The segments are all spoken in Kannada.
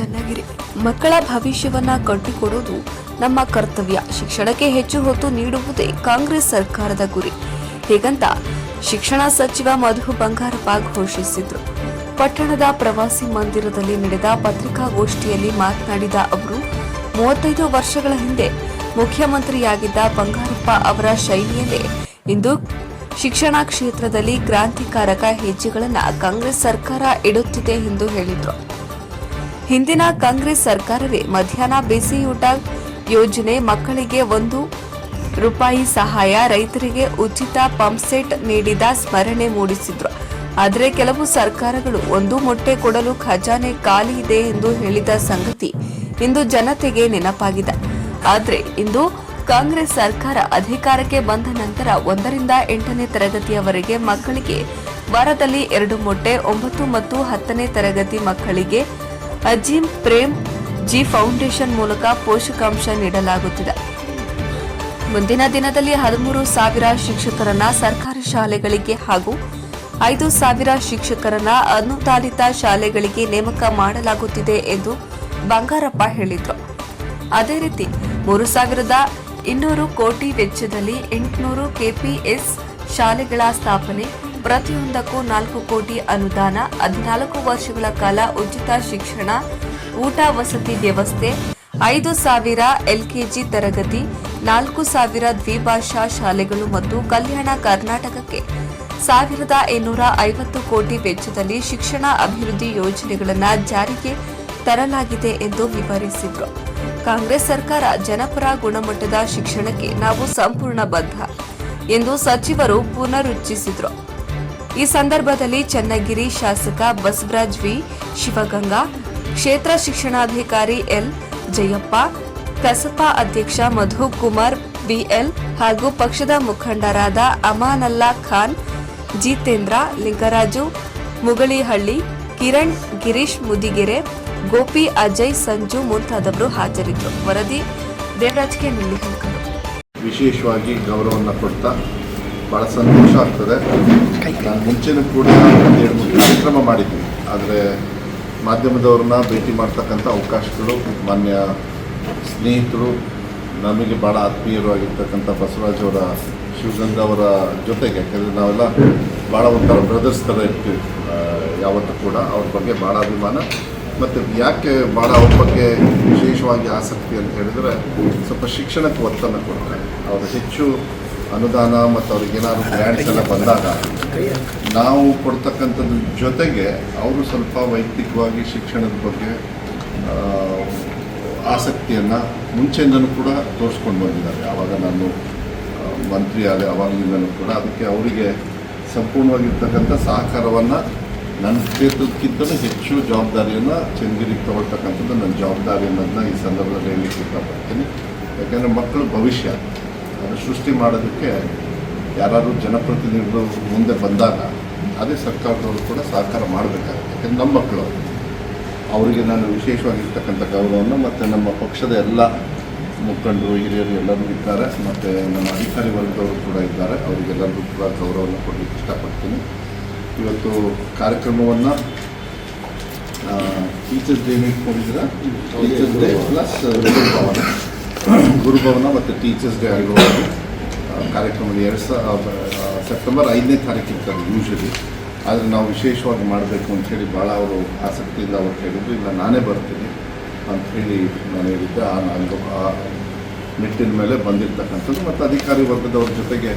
ಚನ್ನಗಿರಿ. ಮಕ್ಕಳ ಭವಿಷ್ಯವನ್ನ ಕಟ್ಟಿಕೊಡುವುದು ನಮ್ಮ ಕರ್ತವ್ಯ. ಶಿಕ್ಷಣಕ್ಕೆ ಹೆಚ್ಚು ಹೊತ್ತು ನೀಡುವುದೇ ಕಾಂಗ್ರೆಸ್ ಸರ್ಕಾರದ ಗುರಿ. ಹೀಗಂತ ಶಿಕ್ಷಣ ಸಚಿವ ಮಧು ಬಂಗಾರಪ್ಪ ಘೋಷಿಸಿದ್ರು. ಪಟ್ಟಣದ ಪ್ರವಾಸಿ ಮಂದಿರದಲ್ಲಿ ನಡೆದ ಪತ್ರಿಕಾಗೋಷ್ಠಿಯಲ್ಲಿ ಮಾತನಾಡಿದ ಅವರು, ಮೂವತ್ತೈದು ವರ್ಷಗಳ ಹಿಂದೆ ಮುಖ್ಯಮಂತ್ರಿಯಾಗಿದ್ದ ಬಂಗಾರಪ್ಪ ಅವರ ಶೈಲಿಯಲ್ಲೇ ಇಂದು ಶಿಕ್ಷಣ ಕ್ಷೇತ್ರದಲ್ಲಿ ಕ್ರಾಂತಿಕಾರಕ ಹೆಜ್ಜೆಗಳನ್ನು ಕಾಂಗ್ರೆಸ್ ಸರ್ಕಾರ ಇಡುತ್ತಿದೆ ಎಂದು ಹೇಳಿದರು. ಹಿಂದಿನ ಕಾಂಗ್ರೆಸ್ ಸರ್ಕಾರವೇ ಮಧ್ಯಾಹ್ನ ಬಿಸಿಯೂಟ ಯೋಜನೆ ಮಕ್ಕಳಿಗೆ ಒಂದು ರೂಪಾಯಿ ಸಹಾಯ, ರೈತರಿಗೆ ಉಚಿತ ಪಂಪ್ಸೆಟ್ ನೀಡಿದ ಸ್ಮರಣೆ ಮೂಡಿಸಿದ್ರು. ಆದರೆ ಕೆಲವು ಸರ್ಕಾರಗಳು ಒಂದು ಮೊಟ್ಟೆ ಕೊಡಲು ಖಜಾನೆ ಖಾಲಿ ಇದೆ ಎಂದು ಹೇಳಿದ ಸಂಗತಿ ಇಂದು ಜನತೆಗೆ ನೆನಪಾಗಿದೆ. ಆದರೆ ಇಂದು ಕಾಂಗ್ರೆಸ್ ಸರ್ಕಾರ ಅಧಿಕಾರಕ್ಕೆ ಬಂದ ನಂತರ ಒಂದರಿಂದ ಎಂಟನೇ ತರಗತಿಯವರೆಗೆ ಮಕ್ಕಳಿಗೆ ವಾರದಲ್ಲಿ ಎರಡು ಮೊಟ್ಟೆ, ಒಂಬತ್ತು ಮತ್ತು ಹತ್ತನೇ ತರಗತಿ ಮಕ್ಕಳಿಗೆ ಅಜೀಂ ಪ್ರೇಮ್ ಜಿ ಫೌಂಡೇಶನ್ ಮೂಲಕ ಪೋಷಕಾಂಶ ನೀಡಲಾಗುತ್ತಿದೆ. ಮುಂದಿನ ದಿನದಲ್ಲಿ ಹದಿಮೂರು ಸಾವಿರ ಶಿಕ್ಷಕರನ್ನ ಸರ್ಕಾರಿ ಶಾಲೆಗಳಿಗೆ ಹಾಗೂ ಐದು ಸಾವಿರ ಶಿಕ್ಷಕರನ್ನ ಅನುದಾನಿತ ಶಾಲೆಗಳಿಗೆ ನೇಮಕ ಮಾಡಲಾಗುತ್ತಿದೆ ಎಂದು ಬಂಗಾರಪ್ಪ ಹೇಳಿದರು. ಅದೇ ರೀತಿ ಮೂರು ಸಾವಿರದ ಇನ್ನೂರು ಕೋಟಿ ವೆಚ್ಚದಲ್ಲಿ ಎಂಟುನೂರು ಕೆಪಿಎಸ್ ಶಾಲೆಗಳ ಸ್ಥಾಪನೆ ಪ್ರತಿಯೊಂದಕ್ಕೂ ನಾಲ್ಕು ಕೋಟಿ ಅನುದಾನ, ಹದಿನಾಲ್ಕು ವರ್ಷಗಳ ಕಾಲ ಉಚಿತ ಶಿಕ್ಷಣ, ಊಟ ವಸತಿ ವ್ಯವಸ್ಥೆ, ಐದು ಸಾವಿರ ಎಲ್ಕೆಜಿ ತರಗತಿ, ನಾಲ್ಕು ಸಾವಿರ ದ್ವಿಭಾಷಾ ಶಾಲೆಗಳು ಮತ್ತು ಕಲ್ಯಾಣ ಕರ್ನಾಟಕಕ್ಕೆ ಸಾವಿರದ ಇನ್ನೂರ ಐವತ್ತು ಕೋಟಿ ವೆಚ್ಚದಲ್ಲಿ ಶಿಕ್ಷಣ ಅಭಿವೃದ್ಧಿ ಯೋಜನೆಗಳನ್ನು ಜಾರಿಗೆ ತರಲಾಗಿದೆ ಎಂದು ವಿವರಿಸಿದರು. ಕಾಂಗ್ರೆಸ್ ಸರ್ಕಾರ ಜನಪರ ಗುಣಮಟ್ಟದ ಶಿಕ್ಷಣಕ್ಕೆ ನಾವು ಸಂಪೂರ್ಣ ಬದ್ಧ ಎಂದು ಸಚಿವರು ಪುನರುಚ್ಚರಿಸಿದರು ಈ ಸಂದರ್ಭದಲ್ಲಿ ಚನ್ನಗಿರಿ ಶಾಸಕ ಬಸವರಾಜ್ ವಿ. ಶಿವಗಂಗಾ, ಕ್ಷೇತ್ರ ಶಿಕ್ಷಣಾಧಿಕಾರಿ ಎಲ್. ಜಯಪ್ಪ, ಕಸಪಾ ಅಧ್ಯಕ್ಷ ಮಧು ಕುಮಾರ್ ಬಿಎಲ್ ಹಾಗೂ ಪಕ್ಷದ ಮುಖಂಡರಾದ ಅಮಾನಲ್ಲಾ ಖಾನ್, ಜಿತೇಂದ್ರ, ಲಿಂಗರಾಜು ಮುಗಳಿಹಳ್ಳಿ ಕಿರಣ್, ಗಿರೀಶ್ ಮುದಿಗೆರೆ, ಗೋಪಿ ಅಜಯ್, ಸಂಜು ಮುಂತಾದವರು ಹಾಜರಿದ್ದರು. ವರದಿ ದೇವರಾಜ್ ಕೆ ನುಳ್ಳಿಹಂಕರು ವಿಶೇಷವಾಗಿ ಗೌರವವನ್ನು ಕೊಡ್ತಾ ಭಾಳ ಸಂತೋಷ ಆಗ್ತದೆ. ನಾನು ಮುಂಚೆನೂ ಕೂಡ ಎರಡು ಮೂರು ಕಾರ್ಯಕ್ರಮ ಮಾಡಿದ್ವಿ. ಆದರೆ ಮಾಧ್ಯಮದವ್ರನ್ನ ಭೇಟಿ ಮಾಡ್ತಕ್ಕಂಥ ಅವಕಾಶಗಳು ಮಾನ್ಯ ಸ್ನೇಹಿತರು ನಮಗೆ ಭಾಳ ಆತ್ಮೀಯರು ಆಗಿರ್ತಕ್ಕಂಥ ಬಸವರಾಜ್ ಅವರ ಶಿವಗಂಗಾ ಅವರ ಜೊತೆಗೆ ಯಾಕಂದರೆ ನಾವೆಲ್ಲ ಭಾಳ ಒಂಥರ ಬ್ರದರ್ಸ್ ಥರ ಇರ್ತೀವಿ. ಯಾವತ್ತೂ ಕೂಡ ಅವ್ರ ಬಗ್ಗೆ ಭಾಳ ಅಭಿಮಾನ. ಮತ್ತು ಯಾಕೆ ಭಾಳ ಅವ್ರ ಬಗ್ಗೆ ವಿಶೇಷವಾಗಿ ಆಸಕ್ತಿ ಅಂತ ಹೇಳಿದರೆ ಸ್ವಲ್ಪ ಶಿಕ್ಷಣಕ್ಕೆ ಒತ್ತನ್ನು ಕೊಡ್ತಾರೆ. ಅವರು ಹೆಚ್ಚು ಅನುದಾನ ಮತ್ತು ಅವ್ರಿಗೆ ಏನಾದರೂ ಗ್ರ್ಯಾಂಡ್ಸ್ ಎಲ್ಲ ಬಂದಾಗ, ನಾವು ಕೊಡ್ತಕ್ಕಂಥದ್ರ ಜೊತೆಗೆ ಅವರು ಸ್ವಲ್ಪ ವೈಯಕ್ತಿಕವಾಗಿ ಶಿಕ್ಷಣದ ಬಗ್ಗೆ ಆಸಕ್ತಿಯನ್ನು ಮುಂಚೆಯಿಂದನೂ ಕೂಡ ತೋರಿಸ್ಕೊಂಡು ಬಂದಿದ್ದಾರೆ. ಆವಾಗ ನಾನು ಮಂತ್ರಿ ಆದ ಅವಾಗಲಿಂದನೂ ಕೂಡ ಅದಕ್ಕೆ ಅವರಿಗೆ ಸಂಪೂರ್ಣವಾಗಿರ್ತಕ್ಕಂಥ ಸಹಕಾರವನ್ನು ನನ್ನ ಕ್ಷೇತ್ರಕ್ಕಿಂತಲೂ ಹೆಚ್ಚು ಜವಾಬ್ದಾರಿಯನ್ನು ಚಂದಿರಿಗೆ ತಗೊಳ್ತಕ್ಕಂಥದ್ದು ನನ್ನ ಜವಾಬ್ದಾರಿ ಅನ್ನೋದನ್ನ ಈ ಸಂದರ್ಭದಲ್ಲಿ ಹೇಳಲಿಕ್ಕೆ ಇಷ್ಟಪಡ್ತೀನಿ. ಯಾಕೆಂದರೆ ಮಕ್ಕಳು ಭವಿಷ್ಯ ಸೃಷ್ಟಿ ಮಾಡೋದಕ್ಕೆ ಯಾರಾದರೂ ಜನಪ್ರತಿನಿಧಿಗಳು ಮುಂದೆ ಬಂದಾಗ ಅದೇ ಸರ್ಕಾರದವರು ಕೂಡ ಸಹಕಾರ ಮಾಡಬೇಕಾಗುತ್ತೆ. ಯಾಕೆಂದ್ರೆ ನಮ್ಮ ಮಕ್ಕಳು, ಅವರಿಗೆ ನಾನು ವಿಶೇಷವಾಗಿರ್ತಕ್ಕಂಥ ಗೌರವವನ್ನು ಮತ್ತು ನಮ್ಮ ಪಕ್ಷದ ಎಲ್ಲ ಮುಖಂಡರು, ಹಿರಿಯರು ಎಲ್ಲರೂ ಇದ್ದಾರೆ. ಮತ್ತು ನಮ್ಮ ಅಧಿಕಾರಿ ವರ್ಗದವರು ಕೂಡ ಇದ್ದಾರೆ. ಅವರಿಗೆಲ್ಲರಿಗೂ ಕೂಡ ಗೌರವವನ್ನು ಕೊಡಲಿಕ್ಕೆ ಇಷ್ಟಪಡ್ತೀನಿ. ಇವತ್ತು ಕಾರ್ಯಕ್ರಮವನ್ನು ಟೀಚರ್ಸ್ ಡೇ ಇಟ್ಕೊಂಡಿದ್ದೀರಾ? ಟೀಚರ್ಸ್ ಡೇ ಪ್ಲಸ್ ಗುರುಭವನ ಮತ್ತು ಟೀಚರ್ಸ್ ಡೇ ಆಗಿರುವಾಗ ಕಾರ್ಯಕ್ರಮ ಎರಡು ಸೆಪ್ಟೆಂಬರ್ ಐದನೇ ತಾರೀಕು ಇರ್ತದೆ ಯೂಶ್ವಲಿ ಆದರೆ ನಾವು ವಿಶೇಷವಾಗಿ ಮಾಡಬೇಕು ಅಂಥೇಳಿ ಭಾಳ ಅವರು ಆಸಕ್ತಿಯಿಂದ ಅವ್ರು ಹೇಳಿದ್ರು ಇಲ್ಲ ನಾನೇ ಬರ್ತೀನಿ ಅಂಥೇಳಿ ನಾನು ಹೇಳಿದ್ದೆ. ಆ, ನಾನು ಆ ಮೆಟ್ಟಿನ ಮೇಲೆ ಬಂದಿರ್ತಕ್ಕಂಥದ್ದು. ಮತ್ತು ಅಧಿಕಾರಿ ವರ್ಗದವ್ರ ಜೊತೆಗೆ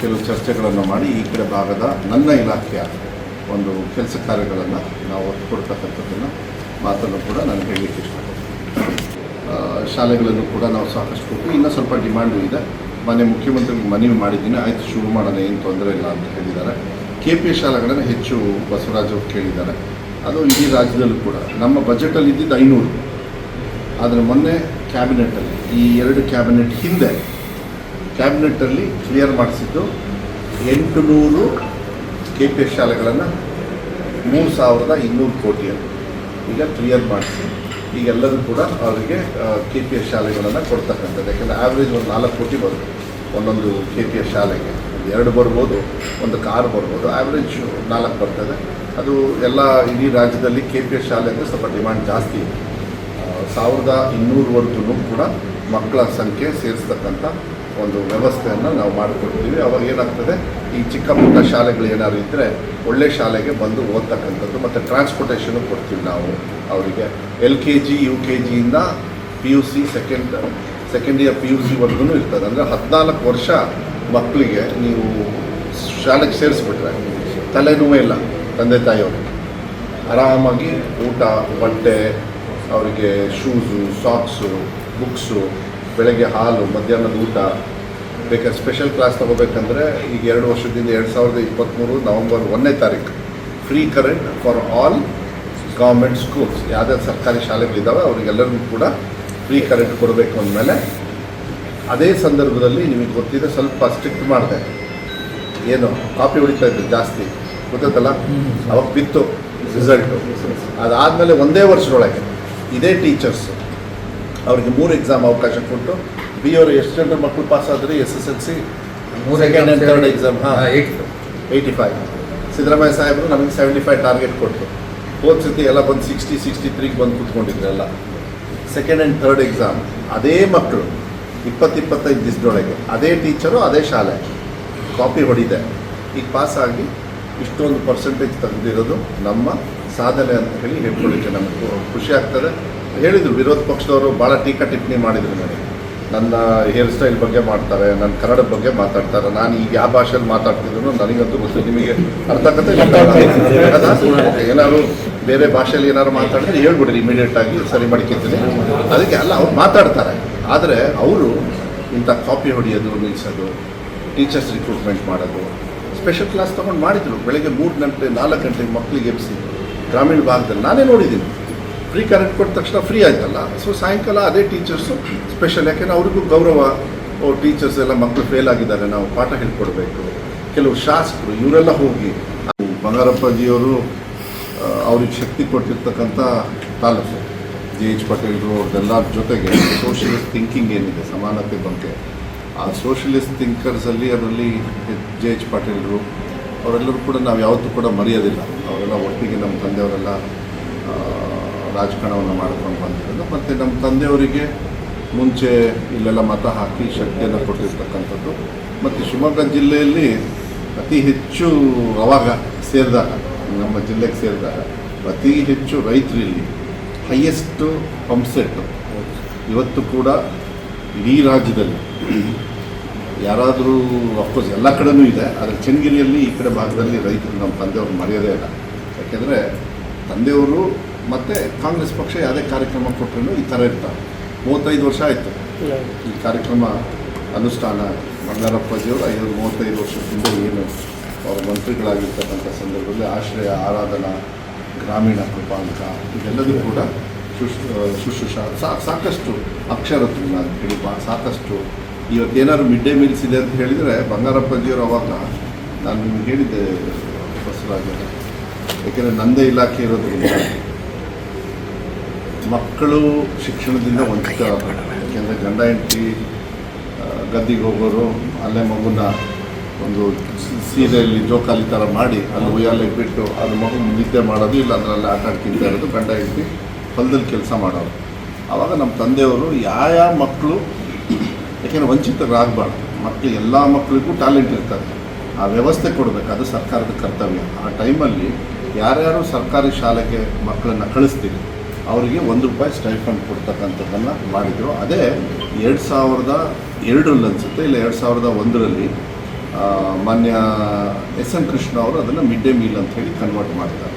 ಕೆಲವು ಚರ್ಚೆಗಳನ್ನು ಮಾಡಿ ಈ ಕಡೆ ಭಾಗದ ನನ್ನ ಇಲಾಖೆಯ ಒಂದು ಕೆಲಸ ಕಾರ್ಯಗಳನ್ನು ನಾವು ಒತ್ತು ಕೊಡ್ತಕ್ಕಂಥದ್ದನ್ನು ಮಾತನ್ನು ಕೂಡ ನಾನು ಹೇಳಲಿಕ್ಕೆ ಇಷ್ಟಪಡ್ತೀನಿ. ಶಾಲೆಗಳನ್ನು ಕೂಡ ನಾವು ಸಾಕಷ್ಟು ಕೊಟ್ಟು ಇನ್ನೂ ಸ್ವಲ್ಪ ಡಿಮ್ಯಾಂಡು ಇದೆ. ಮನೆ ಮುಖ್ಯಮಂತ್ರಿಗೆ ಮನವಿ ಮಾಡಿದ್ದೀನಿ. ಆಯಿತು, ಶುರು ಮಾಡೋಣ, ಏನು ತೊಂದರೆ ಇಲ್ಲ ಅಂತ ಹೇಳಿದ್ದಾರೆ. ಕೆ ಪಿ ಶಾಲೆಗಳನ್ನು ಹೆಚ್ಚು ಬಸವರಾಜ್ ಕೇಳಿದ್ದಾರೆ. ಅದು ಇಡೀ ರಾಜ್ಯದಲ್ಲೂ ಕೂಡ. ನಮ್ಮ ಬಜೆಟಲ್ಲಿ ಇದ್ದಿದ್ದು ಐನೂರು. ಆದರೆ ಮೊನ್ನೆ ಕ್ಯಾಬಿನೆಟಲ್ಲಿ ಈ ಎರಡು ಕ್ಯಾಬಿನೆಟ್ ಹಿಂದೆ, ಕ್ಯಾಬಿನೆಟ್ಟಲ್ಲಿ ಕ್ಲಿಯರ್ ಮಾಡಿಸಿದ್ದು ಎಂಟು ನೂರು ಕೆ ಪಿ ಎಸ್ ಶಾಲೆಗಳನ್ನು ಮೂರು ಸಾವಿರದ ಇನ್ನೂರು ಕೋಟಿಯನ್ನು ಈಗ ಕ್ಲಿಯರ್ ಮಾಡಿಸಿ ಈಗ ಎಲ್ಲರೂ ಕೂಡ ಅವರಿಗೆ ಕೆ ಪಿ ಎಸ್ ಶಾಲೆಗಳನ್ನು ಕೊಡ್ತಕ್ಕಂಥದ್ದು. ಯಾಕಂದರೆ ಆ್ಯಾವ್ರೇಜ್ ಒಂದು ನಾಲ್ಕು ಕೋಟಿ ಬರುತ್ತೆ ಒಂದೊಂದು ಕೆ ಪಿ ಎಸ್ ಶಾಲೆಗೆ. ಒಂದು ಎರಡು ಬರ್ಬೋದು, ಒಂದು ಕಾರ್ ಬರ್ಬೋದು ಆ್ಯಾವ್ರೇಜ್ ನಾಲ್ಕು ಬರ್ತದೆ. ಅದು ಎಲ್ಲ ಇಡೀ ರಾಜ್ಯದಲ್ಲಿ ಕೆ ಪಿ ಎಸ್ ಶಾಲೆ ಅಂದರೆ ಸ್ವಲ್ಪ ಡಿಮ್ಯಾಂಡ್ ಜಾಸ್ತಿ ಇದೆ. ಸಾವಿರದ ಇನ್ನೂರವರೆಗೂ ಕೂಡ ಮಕ್ಕಳ ಸಂಖ್ಯೆ ಸೇರಿಸ್ತಕ್ಕಂಥ ಒಂದು ವ್ಯವಸ್ಥೆಯನ್ನು ನಾವು ಮಾಡಿಕೊಡ್ತೀವಿ. ಅವಾಗ ಏನಾಗ್ತದೆ? ಈ ಚಿಕ್ಕ ಪುಟ್ಟ ಶಾಲೆಗಳು ಏನಾದ್ರು ಇದ್ದರೆ ಒಳ್ಳೆ ಶಾಲೆಗೆ ಬಂದು ಓದ್ತಕ್ಕಂಥದ್ದು ಮತ್ತು ಟ್ರಾನ್ಸ್ಪೋರ್ಟೇಷನು ಕೊಡ್ತೀವಿ ನಾವು ಅವರಿಗೆ. L K G, U K ಜಿಯಿಂದ P U C second second year P U ಸಿವರೆಗೂ ಇರ್ತದೆ. ಅಂದರೆ ಹದಿನಾಲ್ಕು ವರ್ಷ ಮಕ್ಕಳಿಗೆ ನೀವು ಶಾಲೆಗೆ ಸೇರಿಸ್ಬಿಟ್ರೆ ತಲೆನೋವೇ ಇಲ್ಲ ತಂದೆ ತಾಯಿಯವರು. ಆರಾಮಾಗಿ ಊಟ, ಬಟ್ಟೆ, ಅವರಿಗೆ ಶೂಸು ಸಾಕ್ಸು ಬುಕ್ಸು ಬೆಳಗ್ಗೆ ಹಾಲು ಮಧ್ಯಾಹ್ನದ ಊಟ. ಬೇಕಾದ್ರೆ ಸ್ಪೆಷಲ್ ಕ್ಲಾಸ್ ತೊಗೋಬೇಕಂದ್ರೆ ಈಗ ಎರಡು ವರ್ಷದಿಂದ ಎರಡು ಸಾವಿರದ ಇಪ್ಪತ್ತ್ಮೂರು ನವಂಬರ್ ಒಂದನೇ ತಾರೀಕು free current for all government schools ಯಾವ್ದಾದ್ರು ಸರ್ಕಾರಿ ಶಾಲೆಗಳಿದ್ದಾವೆ ಅವರಿಗೆಲ್ಲರಿಗೂ ಕೂಡ ಫ್ರೀ ಕರೆಂಟ್ ಕೊಡಬೇಕು ಅಂದಮೇಲೆ. ಅದೇ ಸಂದರ್ಭದಲ್ಲಿ ನಿಮಗೆ ಗೊತ್ತಿದೆ ಸ್ವಲ್ಪ ಸ್ಟ್ರಿಕ್ಟ್ ಮಾಡಿದೆ. ಏನು ಕಾಪಿ ಹೊಡಿತಾ ಇದ್ದರು ಜಾಸ್ತಿ. ಗೊತ್ತಲ್ಲ ಅವಾಗ ಬಿತ್ತು ರಿಸಲ್ಟು ಅದಾದಮೇಲೆ ಒಂದೇ ವರ್ಷದೊಳಗೆ. ಇದೇ ಟೀಚರ್ಸು ಅವ್ರಿಗೆ ಮೂರು ಎಕ್ಸಾಮ್ ಅವಕಾಶ ಕೊಟ್ಟು ಬಿ ಅವರು ಎಷ್ಟು ಜನರ ಮಕ್ಕಳು ಪಾಸ್ ಆದರೆ S S L C second and third exam ಹಾಂ. ಏಯ್ಟಿ ಫೈವ್ ಸಿದ್ದರಾಮಯ್ಯ ಸಾಹೇಬರು ನಮಗೆ ಸೆವೆಂಟಿ ಫೈವ್ ಟಾರ್ಗೆಟ್ ಕೊಟ್ಟರು ಹೋದ ಸತಿ ಎಲ್ಲ ಬಂದು ಸಿಕ್ಸ್ಟಿ ಸಿಕ್ಸ್ಟಿ ತ್ರೀಗೆ ಬಂದು ಕೂತ್ಕೊಂಡಿದ್ರೆಲ್ಲ ಸೆಕೆಂಡ್ ಆ್ಯಂಡ್ ಥರ್ಡ್ ಎಕ್ಸಾಮ್ ಅದೇ ಮಕ್ಕಳು ಇಪ್ಪತ್ತು ಇಪ್ಪತ್ತೈದು ದಿವಸದೊಳಗೆ. ಅದೇ ಟೀಚರು ಅದೇ ಶಾಲೆ. ಕಾಪಿ ಹೊಡಿದೆ. ಈಗ ಪಾಸ್ ಆಗಿ ಇಷ್ಟೊಂದು ಪರ್ಸೆಂಟೇಜ್ ತೆಗೆದಿರೋದು ನಮ್ಮ ಸಾಧನೆ ಅಂತ ಹೇಳಿ ಹೇಳ್ಕೊಳ್ಳಿಕ್ಕೆ ನಮಗೆ ಖುಷಿ ಆಗ್ತದೆ. ಹೇಳಿದರು ವಿರೋಧ ಪಕ್ಷದವರು ಭಾಳ ಟೀಕಾ ಟಿಪ್ಪಣಿ ಮಾಡಿದರು ನನಗೆ ನನ್ನ ಹೇರ್ ಸ್ಟೈಲ್ ಬಗ್ಗೆ ಮಾಡ್ತಾರೆ ನನ್ನ ಕನ್ನಡದ ಬಗ್ಗೆ ಮಾತಾಡ್ತಾರೆ ನಾನು ಈಗ ಯಾವ ಭಾಷೆಯಲ್ಲಿ ಮಾತಾಡ್ತಿದ್ರು ನನಗಂತೂ ಗೊತ್ತು. ನಿಮಗೆ ಅರ್ಥ ಆಗುತ್ತೆ? ಏನಾದ್ರು ಬೇರೆ ಭಾಷೆಯಲ್ಲಿ ಏನಾದ್ರು ಮಾತಾಡಿದ್ರೆ ಹೇಳ್ಬಿಡ್ರಿ ಇಮಿಡಿಯೇಟ್ ಆಗಿ ಸರಿ ಮಾಡ್ಕೊತೀನಿ. ಅದಕ್ಕೆ ಅಲ್ಲ ಅವ್ರು ಮಾತಾಡ್ತಾರೆ. ಆದರೆ ಅವರು ಇಂಥ ಕಾಪಿ ಹೊಡೆಯೋದು ನಿಲ್ಲಿಸೋದು ಟೀಚರ್ಸ್ ರಿಕ್ರೂಟ್ಮೆಂಟ್ ಮಾಡೋದು ಸ್ಪೆಷಲ್ ಕ್ಲಾಸ್ ತೊಗೊಂಡು ಮಾಡಿದ್ರು. ಬೆಳಗ್ಗೆ ಮೂರು ಗಂಟೆ ನಾಲ್ಕು ಗಂಟೆಗೆ ಮಕ್ಕಳಿಗೆ ಎಬ್ಸಿ ಗ್ರಾಮೀಣ ಭಾಗದಲ್ಲಿ ನಾನೇ ನೋಡಿದ್ದೀನಿ. ಫ್ರೀ ಕರೆಂಟ್ ಕೊಟ್ಟ ತಕ್ಷಣ ಫ್ರೀ ಆಯ್ತಲ್ಲ? ಸೊ ಸಾಯಂಕಾಲ ಅದೇ ಟೀಚರ್ಸು ಸ್ಪೆಷಲ್ ಯಾಕೆಂದ್ರೆ ಅವ್ರಿಗೂ ಗೌರವ ಟೀಚರ್ಸ್ ಎಲ್ಲ ಮಕ್ಕಳು ಫೇಲ್ ಆಗಿದ್ದಾರೆ, ನಾವು ಪಾಠ ಹೇಳ್ಕೊಡ್ಬೇಕು. ಕೆಲವು ಶಾಸಕರು, ಇವರೆಲ್ಲ ಹೋಗಿ, ಬಂಗಾರಪ್ಪಜಿಯವರು ಅವ್ರಿಗೆ ಶಕ್ತಿ ಕೊಟ್ಟಿರ್ತಕ್ಕಂಥ ತಾಲೂಕು, ಜೆ ಎಚ್ ಪಟೇಲ್ರು ಅವ್ರದ್ದೆಲ್ಲ ಜೊತೆಗೆ ಸೋಷಿಯಲಿಸ್ಟ್ ಥಿಂಕಿಂಗ್ ಏನಿದೆ, ಸಮಾನತೆ ಬಗ್ಗೆ. ಆ ಸೋಷಿಯಲಿಸ್ಟ್ ಥಿಂಕರ್ಸಲ್ಲಿ ಅದರಲ್ಲಿ ಜೆ ಎಚ್ ಪಾಟೀಲ್ರು ಅವರೆಲ್ಲರೂ ಕೂಡ ನಾವು ಯಾವತ್ತೂ ಕೂಡ ಮರೆಯೋದಿಲ್ಲ. ಅವರೆಲ್ಲ ಒಟ್ಟಿಗೆ ನಮ್ಮ ತಂದೆಯವರೆಲ್ಲ ರಾಜಕಾರಣವನ್ನು ಮಾಡ್ಕೊಂಡು ಬಂದಿರೋದು. ಮತ್ತು ನಮ್ಮ ತಂದೆಯವರಿಗೆ ಮುಂಚೆ ಇಲ್ಲೆಲ್ಲ ಮತ ಹಾಕಿ ಶಕ್ತಿಯನ್ನು ಕೊಟ್ಟಿರ್ತಕ್ಕಂಥದ್ದು. ಮತ್ತು ಶಿವಮೊಗ್ಗ ಜಿಲ್ಲೆಯಲ್ಲಿ ಅತಿ ಹೆಚ್ಚು ಅವಾಗ ಸೇರಿದಾಗ, ನಮ್ಮ ಜಿಲ್ಲೆಗೆ ಸೇರಿದಾಗ ಅತಿ ಹೆಚ್ಚು ರೈತರು ಇಲ್ಲಿ ಹೈಯೆಸ್ಟು ಪಂಪ್ಸೆಟ್ಟು ಇವತ್ತು ಕೂಡ ಇಡೀ ರಾಜ್ಯದಲ್ಲಿ ಯಾರಾದರೂ ಅಫ್ಕೋರ್ಸ್ ಎಲ್ಲ ಕಡೆನೂ ಇದೆ, ಆದರೆ ಚನ್ನಗಿರಿಯಲ್ಲಿ ಈ ಕಡೆ ಭಾಗದಲ್ಲಿ ರೈತರು ನಮ್ಮ ತಂದೆಯವರು ಮರೆಯೋದೇ ಇಲ್ಲ. ಯಾಕೆಂದರೆ ತಂದೆಯವರು ಮತ್ತು ಕಾಂಗ್ರೆಸ್ ಪಕ್ಷ ಯಾವುದೇ ಕಾರ್ಯಕ್ರಮ ಕೊಟ್ಟರು ಈ ಥರ ಇರ್ತಾರೆ. ಮೂವತ್ತೈದು ವರ್ಷ ಆಯಿತು. ಈ ಕಾರ್ಯಕ್ರಮ ಅನುಷ್ಠಾನ ಬಂಗಾರಪ್ಪಾಜಿಯವರು ಐದು ಮೂವತ್ತೈದು ವರ್ಷದಿಂದ ಏನು ಅವರ ಮಂತ್ರಿಗಳಾಗಿರ್ತಕ್ಕಂಥ ಸಂದರ್ಭದಲ್ಲಿ ಆಶ್ರಯ, ಆರಾಧನಾ, ಗ್ರಾಮೀಣ ಕೃಪಾಂಕ, ಇದೆಲ್ಲದೂ ಕೂಡ ಶುಶ್, ಶುಶ್ರೂಷ. ಸಾ, ಸಾಕಷ್ಟು ಅಕ್ಷರ ತುಂಬ ಹಿಡಿಪ ಸಾಕಷ್ಟು ಇವತ್ತೇನಾದ್ರು ಮಿಡ್ ಡೇ ಮೀಲ್ಸ್ ಇದೆ ಅಂತ ಹೇಳಿದರೆ ಬಂಗಾರಪ್ಪಜಿಯವರು ಅವಾಗ ನಾನು ನಿಮ್ಗೆ ಹೇಳಿದ್ದೆ ಬಸವರಾಜ ಯಾಕೆಂದರೆ ನಂದೇ ಇಲಾಖೆ ಇರೋದ್ರಿಂದ ಮಕ್ಕಳು ಶಿಕ್ಷಣದಿಂದ ವಂಚಿತ ಯಾಕೆಂದರೆ ಗಂಡ ಹೆಂಡತಿ ಗದ್ದಿಗೆ ಹೋಗೋರು ಅಲ್ಲೇ ಮಗುನ ಒಂದು ಸೀರೆಯಲ್ಲಿ ಜೋಕಾಲಿ ಥರ ಮಾಡಿ ಅಲ್ಲಿ ಉಯ್ಯಾಲೆ ಬಿಟ್ಟು ಅದು ಮಗು ನಿದ್ದೆ ಮಾಡೋದು ಇಲ್ಲ ಅದರಲ್ಲಿ ಆಟ ಆಡ್ತಿಂತ ಇರೋದು ಗಂಡ ಹೆಂಡತಿ ಹೊಲದಲ್ಲಿ ಕೆಲಸ ಮಾಡೋರು. ಆವಾಗ ನಮ್ಮ ತಂದೆಯವರು ಯಾವ ಮಕ್ಕಳು ಯಾಕೆಂದರೆ ವಂಚಿತರಾಗಬಾರ್ದು. ಮಕ್ಕಳು ಎಲ್ಲ ಮಕ್ಕಳಿಗೂ ಟ್ಯಾಲೆಂಟ್ ಇರ್ತದೆ. ಆ ವ್ಯವಸ್ಥೆ ಕೊಡಬೇಕು ಅದು ಸರ್ಕಾರದ ಕರ್ತವ್ಯ. ಆ ಟೈಮಲ್ಲಿ ಯಾರ್ಯಾರು ಸರ್ಕಾರಿ ಶಾಲೆಗೆ ಮಕ್ಕಳನ್ನು ಕಳಿಸ್ತೀವಿ ಅವರಿಗೆ ಒಂದು ರೂಪಾಯಿ ಸ್ಟೈಫಂಡ್ ಕೊಡ್ತಕ್ಕಂಥದ್ದನ್ನು ಮಾಡಿದರು. ಅದೇ ಎರಡು ಸಾವಿರದ ಎರಡರಲ್ಲಿ ಅನಿಸುತ್ತೆ, ಇಲ್ಲ ಎರಡು ಸಾವಿರದ ಒಂದರಲ್ಲಿ ಮಾನ್ಯ ಎಸ್ ಎನ್ ಕೃಷ್ಣ ಅವರು ಅದನ್ನು ಮಿಡ್ ಡೇ ಮೀಲ್ ಅಂತ ಹೇಳಿ ಕನ್ವರ್ಟ್ ಮಾಡ್ತಾರೆ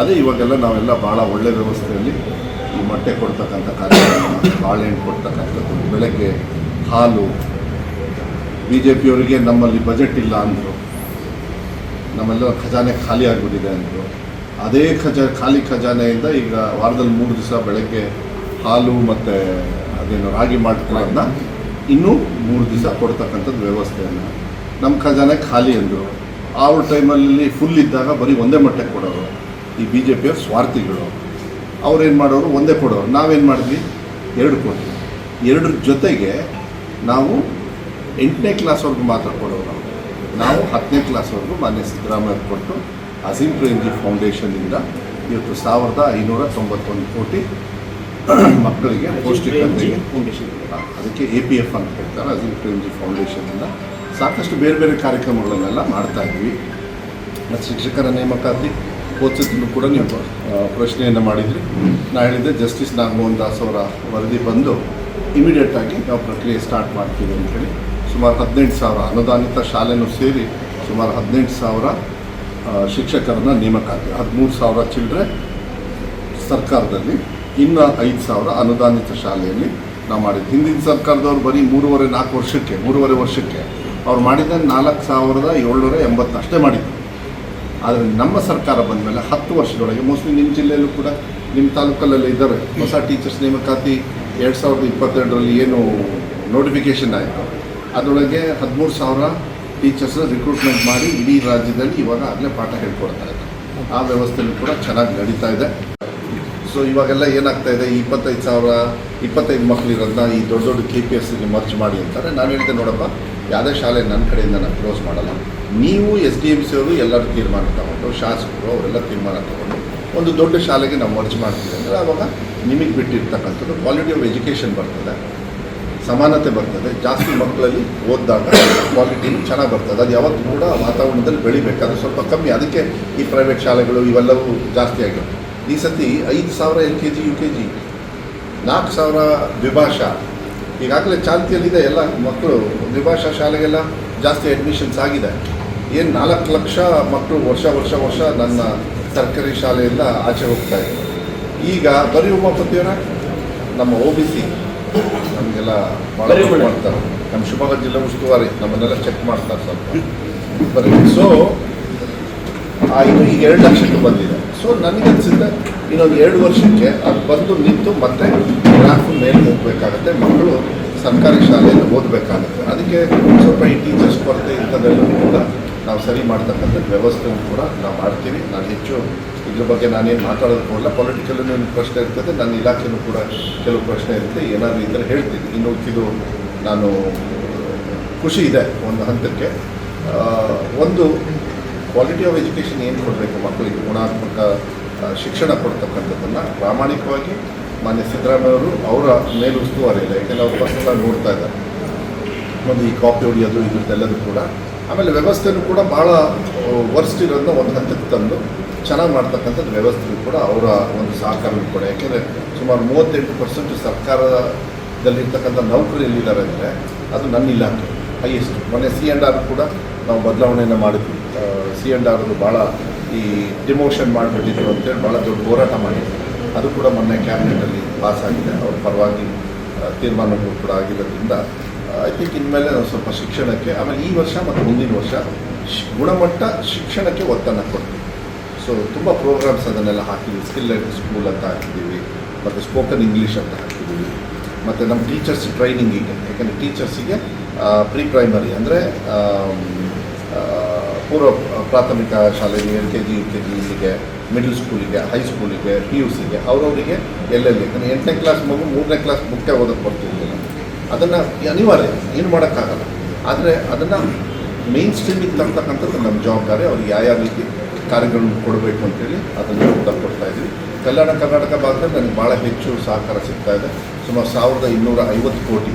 ಅದೇ ಇವಾಗೆಲ್ಲ ನಾವೆಲ್ಲ ಭಾಳ ಒಳ್ಳೆ ವ್ಯವಸ್ಥೆಯಲ್ಲಿ ಈ ಮೊಟ್ಟೆ ಕೊಡ್ತಕ್ಕಂಥ ಕಾರ್ಯಕ್ರಮ, ಬಾಳೆಹಣ್ಣು ಕೊಡ್ತಕ್ಕಂಥದ್ದು, ಬೆಳಗ್ಗೆ ಹಾಲು ಬಿ ಜೆ ಪಿಯವರಿಗೆ ನಮ್ಮಲ್ಲಿ ಬಜೆಟ್ ಇಲ್ಲ ಅಂದರು, ನಮ್ಮೆಲ್ಲ ಖಜಾನೆ ಖಾಲಿ ಆಗಿಬಿಟ್ಟಿದೆ ಅಂದರು. ಅದೇ ಖಜಾನೆ ಖಾಲಿ ಖಜಾನೆಯಿಂದ ಈಗ ವಾರದಲ್ಲಿ ಮೂರು ದಿವಸ ಬೆಳಗ್ಗೆ ಹಾಲು ಮತ್ತು ಅದೇನು ರಾಗಿ ಮಾಡ್ಕೊಳ್ಳೋದನ್ನ ಇನ್ನೂ ಮೂರು ದಿವಸ ಕೊಡ್ತಕ್ಕಂಥದ್ದು ವ್ಯವಸ್ಥೆಯನ್ನು. ನಮ್ಮ ಖಜಾನೆ ಖಾಲಿ ಅಂದರು ಆ ಟೈಮಲ್ಲಿ ಫುಲ್ ಇದ್ದಾಗ ಬರೀ ಒಂದೇ ಮಟ್ಟಕ್ಕೆ ಕೊಡೋರು. ಈ ಬಿ ಜೆ ಪಿಯವ್ರ ಸ್ವಾರ್ಥಿಗಳು. ಅವ್ರೇನು ಮಾಡೋರು? ಒಂದೇ ಕೊಡೋರು. ನಾವೇನು ಮಾಡಿದ್ವಿ? ಎರಡು ಕೊಡ್ತೀವಿ ಎರಡರ ಜೊತೆಗೆ ನಾವು ಎಂಟನೇ ಕ್ಲಾಸ್ವರೆಗೂ ಮಾತ್ರ ಕೊಡೋರು ನಾವು. ನಾವು ಹತ್ತನೇ ಕ್ಲಾಸ್ವರೆಗೂ ಮಾನ್ಯ ಸಿದ್ದರಾಮಯ್ಯ ಕೊಟ್ಟು ಅಸೀಂ ಪ್ರೇಮ್ಜಿ ಫೌಂಡೇಶನ್ನಿಂದ ಇವತ್ತು ಸಾವಿರದ ಐನೂರ ತೊಂಬತ್ತೊಂದು ಕೋಟಿ ಮಕ್ಕಳಿಗೆ ಪೌಷ್ಟಿಕತೆಗೆ ಅದಕ್ಕೆ ಎ ಪಿ ಎಫ್ ಅಂತ ಹೇಳ್ತಾರೆ ಅಜಿಲ್ ಪ್ರೇಮ್ಜಿ ಫೌಂಡೇಶನಿಂದ ಸಾಕಷ್ಟು ಬೇರೆ ಬೇರೆ ಕಾರ್ಯಕ್ರಮಗಳನ್ನೆಲ್ಲ ಮಾಡ್ತಾ ಇದ್ವಿ. ಮತ್ತು ಶಿಕ್ಷಕರ ನೇಮಕಾತಿ ಓದಿಸಿದ್ರು ಕೂಡ ನೀವು ಪ್ರಶ್ನೆಯನ್ನು ಮಾಡಿದ್ರಿ. ನಾ ಹೇಳಿದ್ದೆ ಜಸ್ಟಿಸ್ ನಾಗಮೋಹನ್ ದಾಸ್ ಅವರ ವರದಿ ಬಂದು ಇಮಿಡಿಯೇಟ್ ಆಗಿ ನಾವು ಪ್ರಕ್ರಿಯೆ ಸ್ಟಾರ್ಟ್ ಮಾಡ್ತೀವಿ ಅಂತೇಳಿ ಸುಮಾರು ಹದಿನೆಂಟು ಸಾವಿರ ಅನುದಾನಿತ ಶಾಲೆನೂ ಸೇರಿ ಸುಮಾರು ಹದಿನೆಂಟು ಸಾವಿರ ಶಿಕ್ಷಕರನ್ನ ನೇಮಕಾತಿ ಹದಿಮೂರು ಸಾವಿರ ಚಿಲ್ಲರೆ ಸರ್ಕಾರದಲ್ಲಿ, ಇನ್ನು ಐದು ಸಾವಿರ ಅನುದಾನಿತ ಶಾಲೆಯಲ್ಲಿ ನಾವು ಮಾಡಿದ್ದು ಹಿಂದಿನ ಸರ್ಕಾರದವ್ರು ಬರೀ ಮೂರುವರೆ, ನಾಲ್ಕು ವರ್ಷಕ್ಕೆ, ಮೂರುವರೆ ವರ್ಷಕ್ಕೆ ಅವ್ರು ಮಾಡಿದ ನಾಲ್ಕು ಸಾವಿರದ ಏಳ್ನೂರ ಎಂಬತ್ತಷ್ಟೇ ಮಾಡಿದ್ರು. ಆದರೆ ನಮ್ಮ ಸರ್ಕಾರ ಬಂದ ಮೇಲೆ ಹತ್ತು ವರ್ಷದೊಳಗೆ ಮೋಸ್ಟ್ಲಿ ನಿಮ್ಮ ಜಿಲ್ಲೆಯಲ್ಲೂ ಕೂಡ ನಿಮ್ಮ ತಾಲೂಕಲ್ಲೆಲ್ಲ ಇದ್ದಾರೆ. ಹೊಸ ಟೀಚರ್ಸ್ ನೇಮಕಾತಿ ಎರಡು ಸಾವಿರದ ಇಪ್ಪತ್ತೆರಡರಲ್ಲಿ ಏನು ನೋಟಿಫಿಕೇಷನ್ ಆಯಿತು. ಅದರೊಳಗೆ ಹದಿಮೂರು ಸಾವಿರ ಟೀಚರ್ಸ್ ರಿಕ್ರೂಟ್ಮೆಂಟ್ ಮಾಡಿ ಇಡೀ ರಾಜ್ಯದಲ್ಲಿ ಇವಾಗ ಆಗಲೇ ಪಾಠ ಹೇಳ್ಕೊಡ್ತಾ ಇದ್ದಾರೆ. ಆ ವ್ಯವಸ್ಥೆಯೂ ಕೂಡ ಚೆನ್ನಾಗಿ ನಡೀತಾ ಇದೆ. ಸೊ ಇವಾಗೆಲ್ಲ ಏನಾಗ್ತಾ ಇದೆ? ಇಪ್ಪತ್ತೈದು ಸಾವಿರ, ಇಪ್ಪತ್ತೈದು ಮಕ್ಕಳಿರೋದನ್ನ ಈ ದೊಡ್ಡ ದೊಡ್ಡ ಕೆ ಪಿ ಎಸ್ಗೆ ಮರ್ಚ್ ಮಾಡಿ ಅಂತಾರೆ. ನಾನು ಹೇಳ್ತೇನೆ ನೋಡಪ್ಪ, ಯಾವುದೇ ಶಾಲೆ ನನ್ನ ಕಡೆಯಿಂದ ನಾನು ಕ್ಲೋಸ್ ಮಾಡಲ್ಲ. ನೀವು ಎಸ್ ಡಿ ಎಂ ಸಿ ಅವರು ಎಲ್ಲರೂ ತೀರ್ಮಾನ ತಗೊಂಡು, ಶಾಸಕರು ಅವರೆಲ್ಲ ತೀರ್ಮಾನ ತಗೊಂಡು ಒಂದು ದೊಡ್ಡ ಶಾಲೆಗೆ ನಾವು ಮರ್ಚ್ ಮಾಡ್ತೀವಿ ಅಂದರೆ ಆವಾಗ ನಿಮಗೆ ಬಿಟ್ಟಿರ್ತಕ್ಕಂಥದ್ದು ಕ್ವಾಲಿಟಿ ಆಫ್ ಎಜುಕೇಷನ್ ಬರ್ತದೆ. ಸಮಾನತೆ ಬರ್ತದೆ. ಜಾಸ್ತಿ ಮಕ್ಕಳಲ್ಲಿ ಓದಿದಾಗ ಕ್ವಾಲಿಟಿ ಚೆನ್ನಾಗಿ ಬರ್ತದೆ. ಅದು ಯಾವತ್ತು ಕೂಡ ವಾತಾವರಣದಲ್ಲಿ ಬೆಳಿಬೇಕು ಅದು ಸ್ವಲ್ಪ ಕಮ್ಮಿ. ಅದಕ್ಕೆ ಈ ಪ್ರೈವೇಟ್ ಶಾಲೆಗಳು ಇವೆಲ್ಲವೂ ಜಾಸ್ತಿ ಆಗಿವೆ ಈ ಸತಿ ಐದು ಸಾವಿರ L K G U K G ನಾಲ್ಕು ಸಾವಿರ ದ್ವಿಭಾಷಾ. ಈಗಾಗಲೇ ಚಾಲ್ತಿಯಲ್ಲಿದೆ ಎಲ್ಲ ಮಕ್ಕಳು. ದ್ವಿಭಾಷಾ ಶಾಲೆಗೆಲ್ಲ ಜಾಸ್ತಿ ಅಡ್ಮಿಷನ್ಸ್ ಆಗಿದೆ. ಏನು ನಾಲ್ಕು ಲಕ್ಷ ಮಕ್ಕಳು ವರ್ಷ ವರ್ಷ ವರ್ಷ ನನ್ನ ಸರ್ಕಾರಿ ಶಾಲೆಯಿಂದ ಆಚೆ ಹೋಗ್ತಾ ಇದ್ದಾರೆ. ಈಗ ಬರೀ ಉಮಾಪತಿಯವರ ನಮ್ಮ ಓ ಬಿ ಸಿ ನಮಗೆಲ್ಲ. ಮಾಡ್ತಾರೆ. ನಮ್ಮ ಶಿವಮೊಗ್ಗ ಜಿಲ್ಲೆ ಉಸ್ತುವಾರಿ ನಮ್ಮನ್ನೆಲ್ಲ ಚೆಕ್ ಮಾಡ್ತಾರೆ ಸ್ವಲ್ಪ. ಬರೀ. ಸೊ ಇದು ಈಗ ಎರಡು ಲಕ್ಷಕ್ಕೆ ಬಂದಿದೆ. ಸೊ ನನಗನ್ಸುತ್ತೆ ಇನ್ನೊಂದು ಎರಡು ವರ್ಷಕ್ಕೆ ಅದು ಬಂದು ನಿಂತು ಮತ್ತೆ ಗ್ರಾಫ್ ಮೇಲೆ ಹೋಗಬೇಕಾಗತ್ತೆ. ಮಕ್ಕಳು ಸರ್ಕಾರಿ ಶಾಲೆಯಲ್ಲಿ ಓದಬೇಕಾಗುತ್ತೆ. ಅದಕ್ಕೆ ಸ್ವಲ್ಪ ಈ ಟೀಚರ್ಸ್ ಕೊರತೆ ಇಂಥದ್ದೆಲ್ಲ ಕೂಡ ನಾವು ಸರಿ ಮಾಡ್ತಕ್ಕಂಥ ವ್ಯವಸ್ಥೆಯನ್ನು ಕೂಡ ನಾವು ಮಾಡ್ತೀವಿ. ನಾನು ಹೆಚ್ಚು ಇದ್ರ ಬಗ್ಗೆ ನಾನೇನು ಮಾತಾಡೋದು ಕೊಡಲ್ಲ ಪೊಲಿಟಿಕಲ್ಲೂ ಏನು ಪ್ರಶ್ನೆ ಇರ್ತದೆ. ನನ್ನ ಇಲಾಖೆಯೂ ಕೂಡ ಕೆಲವು ಪ್ರಶ್ನೆ ಇರುತ್ತೆ. ಏನಾದರೂ ಇದ್ದರೆ ಹೇಳ್ತೀನಿ. ಇನ್ನು ಇದು ನಾನು, ಖುಷಿ ಇದೆ ಒಂದು ಹಂತಕ್ಕೆ. ಒಂದು ಕ್ವಾಲಿಟಿ ಆಫ್ ಎಜುಕೇಷನ್ ಏನು ಕೊಡಬೇಕು ಮಕ್ಕಳಿಗೆ? ಗುಣಾತ್ಮಕ ಶಿಕ್ಷಣ ಕೊಡ್ತಕ್ಕಂಥದ್ದನ್ನು ಪ್ರಾಮಾಣಿಕವಾಗಿ ಮಾನ್ಯ ಸಿದ್ದರಾಮಯ್ಯವರು ಅವರ ಮೇಲುಸ್ತುವಾರಿ ಇಲ್ಲ ಯಾಕೆಂದರೆ ಅವ್ರು ಪರ್ಸನಲ್ ನೋಡ್ತಾ ಇದ್ದಾರೆ. ಒಂದು ಈ ಕಾಪಿ ಹೊಡಿಯೋದು, ಇದ್ರದ್ದೆಲ್ಲದೂ ಕೂಡ. ಆಮೇಲೆ ವ್ಯವಸ್ಥೆನೂ ಕೂಡ ಭಾಳ ವರ್ಸ್ಟ್ ಇರೋದನ್ನ ಒಂದು ಹಂತಕ್ಕೆ ತಂದು ಚೆನ್ನಾಗಿ ಮಾಡ್ತಕ್ಕಂಥದ್ದು ವ್ಯವಸ್ಥೆಯೂ ಕೂಡ ಅವರ ಒಂದು ಸಹಕಾರ ಕೂಡ. ಯಾಕೆಂದರೆ ಸುಮಾರು ಮೂವತ್ತೆಂಟು ಪರ್ಸೆಂಟ್ ಸರ್ಕಾರದಲ್ಲಿರ್ತಕ್ಕಂಥ ನೌಕರಿ ಎಲ್ಲಿದ್ದಾರೆ ಅಂದರೆ ಅದು ನನ್ನ ಇಲಾಖೆ ಹೈಯೆಸ್ಟ್ ಮೊನ್ನೆ ಸಿ ಆ್ಯಂಡ್ ಆರ್ ಕೂಡ ನಾವು ಬದಲಾವಣೆಯನ್ನು ಮಾಡಿದ್ವಿ. ಸಿ ಆ್ಯಂಡ್ ಆರ್ದು ಭಾಳ ಈ ಡಿಮೋಷನ್ ಮಾಡಿಬಿಟ್ಟಿದ್ರು ಅಂತೇಳಿ ಭಾಳ ದೊಡ್ಡ ಹೋರಾಟ ಮಾಡಿದ್ವಿ. ಅದು ಕೂಡ ಮೊನ್ನೆ ಕ್ಯಾಬಿನೆಟಲ್ಲಿ ಪಾಸ್ ಆಗಿದೆ. ಅವ್ರ ಪರವಾಗಿ ತೀರ್ಮಾನಗಳು ಕೂಡ ಆಗಿರೋದ್ರಿಂದ ಐ ಥಿಂಕ್ ಇನ್ಮೇಲೆ ನಾವು ಸ್ವಲ್ಪ ಶಿಕ್ಷಣಕ್ಕೆ, ಆಮೇಲೆ ಈ ವರ್ಷ ಮತ್ತು ಮುಂದಿನ ವರ್ಷ ಗುಣಮಟ್ಟ ಶಿಕ್ಷಣಕ್ಕೆ ಒತ್ತನ್ನು ಕೊಡ್ತೀವಿ. ಸೊ ತುಂಬ ಪ್ರೋಗ್ರಾಮ್ಸ್ ಅದನ್ನೆಲ್ಲ ಹಾಕಿದ್ವಿ ಸ್ಕಿಲ್ ಸ್ಕೂಲ್ ಅಂತ ಹಾಕಿದ್ದೀವಿ, ಮತ್ತು ಸ್ಪೋಕನ್ ಇಂಗ್ಲೀಷ್ ಅಂತ ಹಾಕಿದ್ದೀವಿ, ಮತ್ತು ನಮ್ಮ ಟೀಚರ್ಸ್ ಟ್ರೈನಿಂಗಿಗೆ ಯಾಕಂದರೆ ಟೀಚರ್ಸಿಗೆ ಪ್ರೀ ಪ್ರೈಮರಿ ಅಂದರೆ ಪೂರ್ವ ಪ್ರಾಥಮಿಕ ಶಾಲೆಗೆ, L K G, U K ಜಿಗೆ ಮಿಡಲ್ ಸ್ಕೂಲಿಗೆ ಹೈಸ್ಕೂಲಿಗೆ ಪಿ ಯು ಸಿಗೆ ಅವರವರಿಗೆ ಎಲ್ಲೆಲ್ಲಿ. ಯಾಕಂದರೆ ಎಂಟನೇ ಕ್ಲಾಸ್ ಮಗು ಮೂರನೇ ಕ್ಲಾಸ್ ಮುಖ್ಯ ಓದಕ್ಕೆ ಬರ್ತಿರ್ಲಿಲ್ಲ. ಅದನ್ನು ಅನಿವಾರ್ಯ, ಏನು ಮಾಡೋಕ್ಕಾಗಲ್ಲ. ಆದರೆ ಅದನ್ನು ಮೇನ್ ಸ್ಟ್ರೀಮಿಗೆ ತರ್ತಕ್ಕಂಥದ್ದು ನಮ್ಮ ಜವಾಬ್ದಾರಿ, ಅವ್ರಿಗೆ ಯಾವ ಯಾವ ರೀತಿ ಕಾರ್ಯಗಳನ್ನು ಕೊಡಬೇಕು ಅಂತೇಳಿ ಅದನ್ನು ಉತ್ತರ ಕೊಡ್ತಾ ಇದ್ದೀವಿ. ಕಲ್ಯಾಣ ಕರ್ನಾಟಕ ಭಾಗದಲ್ಲಿ ನನಗೆ ಭಾಳ ಹೆಚ್ಚು ಸಹಕಾರ ಸಿಗ್ತಾ ಇದೆ. ಸುಮಾರು ಸಾವಿರದ ಇನ್ನೂರ ಐವತ್ತು ಕೋಟಿ,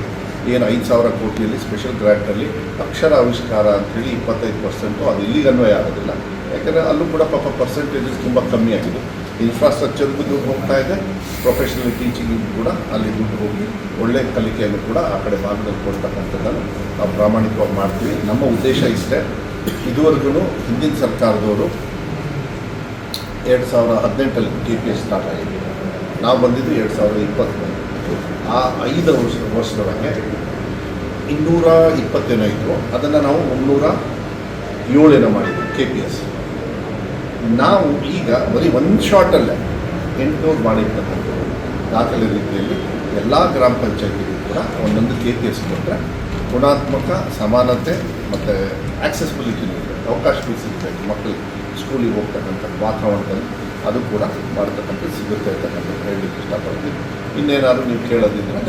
ಏನು ಐದು ಸಾವಿರ ಕೋಟಿಯಲ್ಲಿ ಸ್ಪೆಷಲ್ ಗ್ರ್ಯಾಂಟಲ್ಲಿ ಅಕ್ಷರ ಆವಿಷ್ಕಾರ ಅಂತೇಳಿ ಇಪ್ಪತ್ತೈದು ಪರ್ಸೆಂಟು ಅದು ಇಲ್ಲಿಗೆ ಅನ್ವಯ ಆಗೋದಿಲ್ಲ. ಯಾಕಂದರೆ ಅಲ್ಲೂ ಕೂಡ ಪಾಪ ಪರ್ಸೆಂಟೇಜಸ್ ತುಂಬ ಕಮ್ಮಿ ಆಗಿದೆ. ಇನ್ಫ್ರಾಸ್ಟ್ರಕ್ಚರ್ಗೂ ದುಡ್ಡು ಹೋಗ್ತಾ ಇದೆ. ಪ್ರೊಫೆಷನಲ್ ಟೀಚಿಂಗಿಗೂ ಕೂಡ ಅಲ್ಲಿ ದುಡ್ಡು ಹೋಗಿ ಒಳ್ಳೆಯ ಕಲಿಕೆಯನ್ನು ಕೂಡ ಆ ಕಡೆ ಭಾಗದಲ್ಲಿ ಕೊಡ್ತಕ್ಕಂಥದ್ದನ್ನು ನಾವು ಪ್ರಾಮಾಣಿಕವಾಗಿ ಮಾಡ್ತೀವಿ. ನಮ್ಮ ಉದ್ದೇಶ ಇಷ್ಟೇ. ಇದುವರೆಗೂ ಹಿಂದಿನ ಸರ್ಕಾರದವರು ಎರಡು ಸಾವಿರ ಹದಿನೆಂಟಲ್ಲಿ ಟಿ ಪಿ ಎಸ್ ಸ್ಟಾರ್ಟ್ ಆಗಿದೆ ನಾವು ಬಂದಿದ್ದು ಎರಡು ಸಾವಿರದ ಇಪ್ಪತ್ತೊಂದು ಆ ಐದು ವರ್ಷ, ವರ್ಷದೊಳಗೆ ಇನ್ನೂರ ಇಪ್ಪತ್ತೇನೋ ಇತ್ತು ಅದನ್ನು ನಾವು ಮುನ್ನೂರ ಏಳೇನೋ ಮಾಡಿದ್ವಿ ಕೆ ಪಿ ಎಸ್ ನಾವು ಈಗ ಬರೀ ಒಂದು ಶಾರ್ಟಲ್ಲೇ ಎಂಟುನೂರು ಮಾಡಿರ್ತಕ್ಕಂಥ ದಾಖಲೆ ರೀತಿಯಲ್ಲಿ ಎಲ್ಲ ಗ್ರಾಮ ಪಂಚಾಯತಿಗೂ ಕೂಡ ಒಂದೊಂದು ಕೆ ಪಿ ಗುಣಾತ್ಮಕ ಸಮಾನತೆ ಮತ್ತು ಆಕ್ಸೆಸಿಬಿಲಿಟಿ ಅವಕಾಶ ಸಿಗಬೇಕು. ಮಕ್ಕಳಿಗೆ ಸ್ಕೂಲಿಗೆ ಹೋಗ್ತಕ್ಕಂಥ ವಾತಾವರಣದಲ್ಲಿ ಅದು ಕೂಡ ಮಾಡ್ತಕ್ಕಂಥ ಸಿಗುತ್ತೆ ಅಂತಕ್ಕಂಥದ್ದು ಹೇಳಲಿಕ್ಕೆ ಇಷ್ಟಪಡ್ತೀನಿ. ಇನ್ನೇನಾದರೂ ನೀವು ಕೇಳೋದಿದ್ರೆ